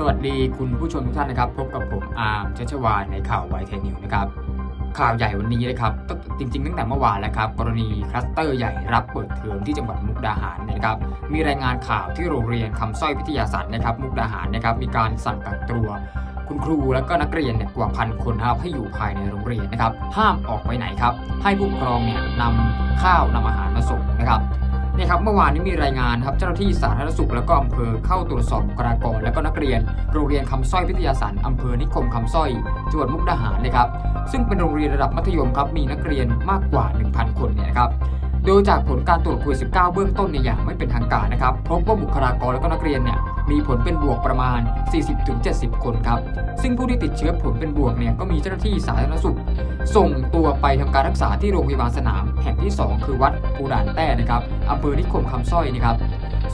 สวัสดีคุณผู้ชมทุกท่านนะครับ พบกับผมอาร์มชัชวานในข่าวไวเทนิวนะครับ ข่าวใหญ่วันนี้นะครับจริงๆตั้งแต่เมื่อวานแล้วครับ กรณีคลัสเตอร์ใหญ่รับเปิดเทอมที่จังหวัดมุกดาหารนะครับ มีรายงานข่าวที่โรงเรียนคำสร้อยวิทยาศาสตร์นะครับ มุกดาหารนะครับ มีการสั่งกักตัวคุณครูและก็นักเรียนเนี่ยกว่าพันคนครับให้อยู่ภายในโรงเรียนนะครับ ห้ามออกไปไหนครับ ให้ผู้ปกครองเนี่ยนำข้าวนำอาหารมาส่งนะครับ นี่ยครับเมื่อวานนี้มีรายงานครับเจ้าหน้าที่สาธารณสุขและก็อำเภอเข้าตรวจสอบบุคลากรและก็นักเรียน โรงเรียนคำสร้อยพิทยาศาสตร์อำเภอนิคมคำสร้อยจังหวัดมุกดาหารเลยครับซึ่งเป็นโรงเรียนระดับมัธยมครับมีนักเรียนมากกว่า 1,000 คนเนี่ยนะครับโดยจากผลการตรวจโควิด -19 เบื้องต้นในยอย่างไม่เป็นทางการนะครับพบว่าบุคลากรและก็นักเรียนเนี่ย มีผลเป็นบวกประมาณ 40-70 คนครับ ซึ่งผู้ที่ติดเชื้อผลเป็นบวกเนี่ยก็มีเจ้าหน้าที่สาธารณสุข ส่งตัวไปทำการรักษาที่โรงพยาบาลสนาม แห่งที่ 2 คือวัดปูด่านแต้นะครับอำเภอนิคมคำสร้อยนะครับ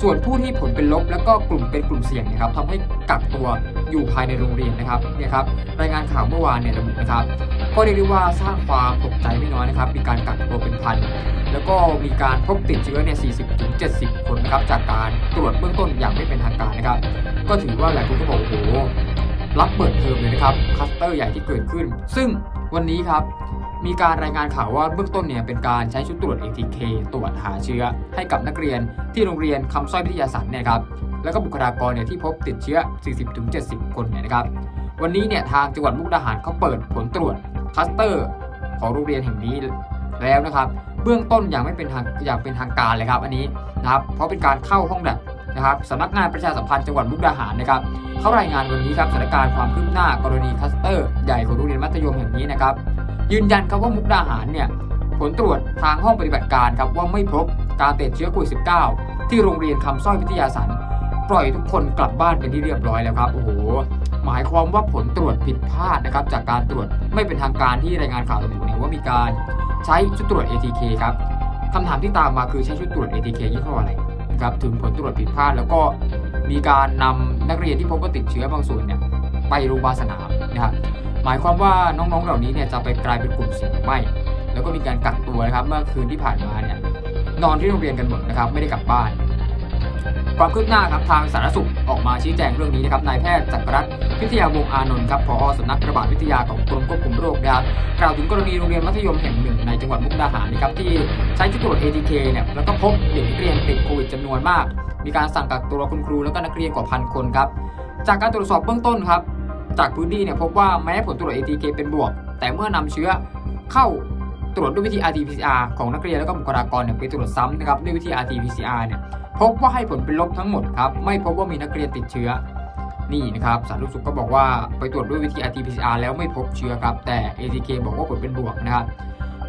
ส่วนผู้ที่ผลเป็นลบแล้วก็กลุ่มเป็นกลุ่มเสี่ยงนะครับทำให้กักตัวอยู่ภายในโรงเรียนนะครับเนี่ยครับรายงานข่าวเมื่อวานเนี่ยระบุนะครับ ก็เรียกได้ว่าสร้างความตกใจไม่น้อยนะครับ มีการกักตัวเป็นพัน แล้วก็มีการพบติดเชื้อเนี่ย 40-70 คนนะครับจากการตรวจเบื้องต้นอย่างไม่เป็นทางการนะครับ ก็ถือว่าหลายคนก็บอกโอ้โหรับเปิดเทอมเลยนะครับคัสเตอร์ใหญ่ที่เกิดขึ้น ซึ่งวันนี้ครับมีการรายงานข่าวว่าเบื้องต้นเนี่ยเป็นการใช้ชุดตรวจ ATK ตรวจหาเชื้อ ให้กับนักเรียนที่โรงเรียนคำสร้อยวิทยาศาสตร์เนี่ยครับแล้วก็บุคลากรเนี่ยที่พบติดเชื้อ 40-70 คนเนี่ยนะครับ วันนี้เนี่ยทางจังหวัดมุกดาหารเขาเปิดผลตรวจคัสเตอร์ของโรงเรียนแห่งนี้แล้วนะครับ เบื้องต้นอย่างไม่เป็นทางอย่างเป็นทางการเลยครับ อันนี้นะครับ เพราะเป็นการเข้าห้องแลบ นะครับสำนักงานประชาสัมพันธ์จังหวัดมุกดาหารนะครับเขารายงานวันนี้ครับสถานการณ์ความคืบหน้ากรณีคัสเตอร์ใหญ่ของโรงเรียนมัธยมแห่งนี้นะครับยืนยันครับว่ามุกดาหารเนี่ยผลตรวจทางห้องปฏิบัติการครับว่าไม่พบการติดเชื้อโควิด -19 ที่โรงเรียนคำสร้อยวิทยาสันปล่อยทุกคนกลับบ้านเป็นที่เรียบร้อยแล้วครับโอ้โหหมายความว่าผลตรวจผิดพลาดนะครับจากการตรวจไม่เป็นทางการที่รายงานข่าวระบุเนี่ยว่ามีการใช้ชุดตรวจ ATK ครับคำถามที่ตามมาคือใช้ชุดตรวจ ATK ยี่ห้ออะไร นะครับถึงผลตรวจผิดพลาด แล้วก็มีการนำนักเรียนที่พบว่าติดเชื้อบางส่วนเนี่ยไปโรงพยาบาลสนามนะครับหมายความว่าน้องๆเหล่านี้เนี่ยจะไปกลายเป็นกลุ่มเสี่ยงหรือไม่ แล้วก็มีการกักตัวนะครับเมื่อคืนที่ผ่านมาเนี่ยนอนที่โรงเรียนกันหมดนะครับไม่ได้กลับบ้าน ความคืบหน้าครับทางสาธารณสุขออกมาชี้แจงเรื่องนี้นะครับนายแพทย์จักรรัตน์พิทยาวงอานนท์ครับผอสำนักระบาดวิทยาของกรมควบคุมโรคนะครับกล่าวถึงกรณีโรงเรียนมัธยมแห่งหนึ่งในจังหวัดมุกดาหารนะครับที่ใช้ชุดตรวจ ATK เนี่ยแล้วก็พบเด็กนักเรียนติดโควิดจำนวนมาก มีการสั่งกักตัวคุณครูแล้วก็นักเรียนกว่าพันคนครับจากการตรวจสอบเบื้องต้นครับ จากพื้นที่เนี่ยพบว่าแม้ผลตรวจ ATK เป็นบวก แต่เมื่อนำเชื้อเข้าตรวจด้วยวิธี RT-PCR ของนักเรียนและก็บุคลากรเนี่ยไปตรวจซ้ำนะครับด้วยวิธี RT-PCR เนี่ย พบว่าให้ผลเป็นลบทั้งหมดครับ ไม่พบว่ามีนักเรียนติดเชื้อ นี่นะครับสารณสุขก็บอกว่าไปตรวจด้วยวิธี RT-PCR แล้วไม่พบเชื้อครับ แต่ ATK บอกว่าผลเป็นบวกนะครับ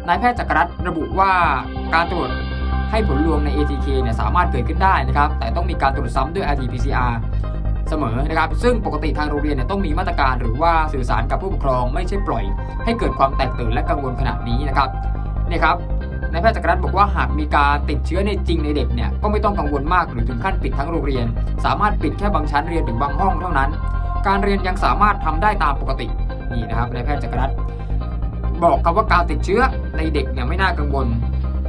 นายแพทย์จักรรัตน์ระบุว่าการตรวจให้ผลรวมใน ATK เนี่ยสามารถเกิดขึ้นได้นะครับ แต่ต้องมีการตรวจซ้ำด้วย RT-PCR เสมอนะครับ ซึ่งปกติทางโรงเรียนเนี่ยต้องมีมาตรการหรือว่าสื่อสารกับผู้ปกครองไม่ใช่ปล่อย ให้เกิดความแตกตื่นและกังวลขนาดนี้นะครับเนี่ยครับ นายแพทย์จักรรัตน์บอกว่าหากมีการติดเชื้อในจริงในเด็กเนี่ยก็ไม่ต้องกังวลมากหรือถึงขั้นปิดทั้งโรงเรียน สามารถปิดแค่บางชั้นเรียนหรือบางห้องเท่านั้น การเรียนยังสามารถทำได้ตามปกตินี่นะครับนายแพทย์จักรรัตน์บอกครับว่าการติดเชื้อในเด็กเนี่ยไม่น่ากังวล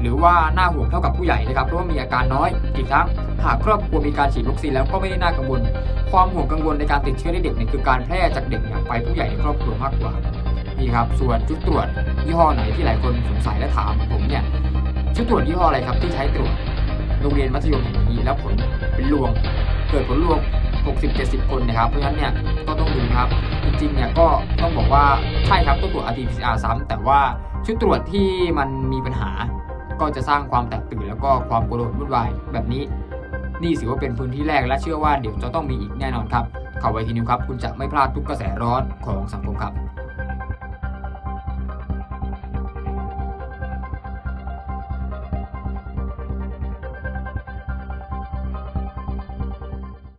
หรือว่าน่าห่วงเท่ากับผู้ใหญ่นะครับเพราะว่ามีอาการน้อยอีกทั้งหากครอบครัวมีการฉีดวัคซีนแล้วก็ไม่ได้น่ากังวล ความห่วงกังวลในการติดเชื้อในเด็กเนี่ยคือการแพร่จากเด็กเนี่ยไปผู้ใหญ่ในครอบครัวมากกว่า นี่ครับส่วนชุดตรวจยี่ห้อไหนที่หลายคนสงสัยและถามผมเนี่ยชุดตรวจยี่ห้ออะไรครับที่ใช้ตรวจโรงเรียนมัธยมแห่งนี้แล้วผลเป็นลวง เกิดผลลวง 60-70 คนนะครับ เพราะฉะนั้นเนี่ยก็ต้องดูนะครับ จริงๆเนี่ยก็ต้องบอกว่าใช่ครับต้องตรวจ RT-PCR ซ้ำแต่ว่าชุดตรวจที่มันมีปัญหา ก็จะสร้างความแตกตื่นแล้วก็ความโกรธวุ่นวายแบบนี้ นี่ถือว่าเป็นพื้นที่แรกและเชื่อว่าเดี๋ยวจะต้องมีอีกแน่นอนครับข่าวไวทีนิวครับ คุณจะไม่พลาดทุกกระแสร้อนของสังคมครับ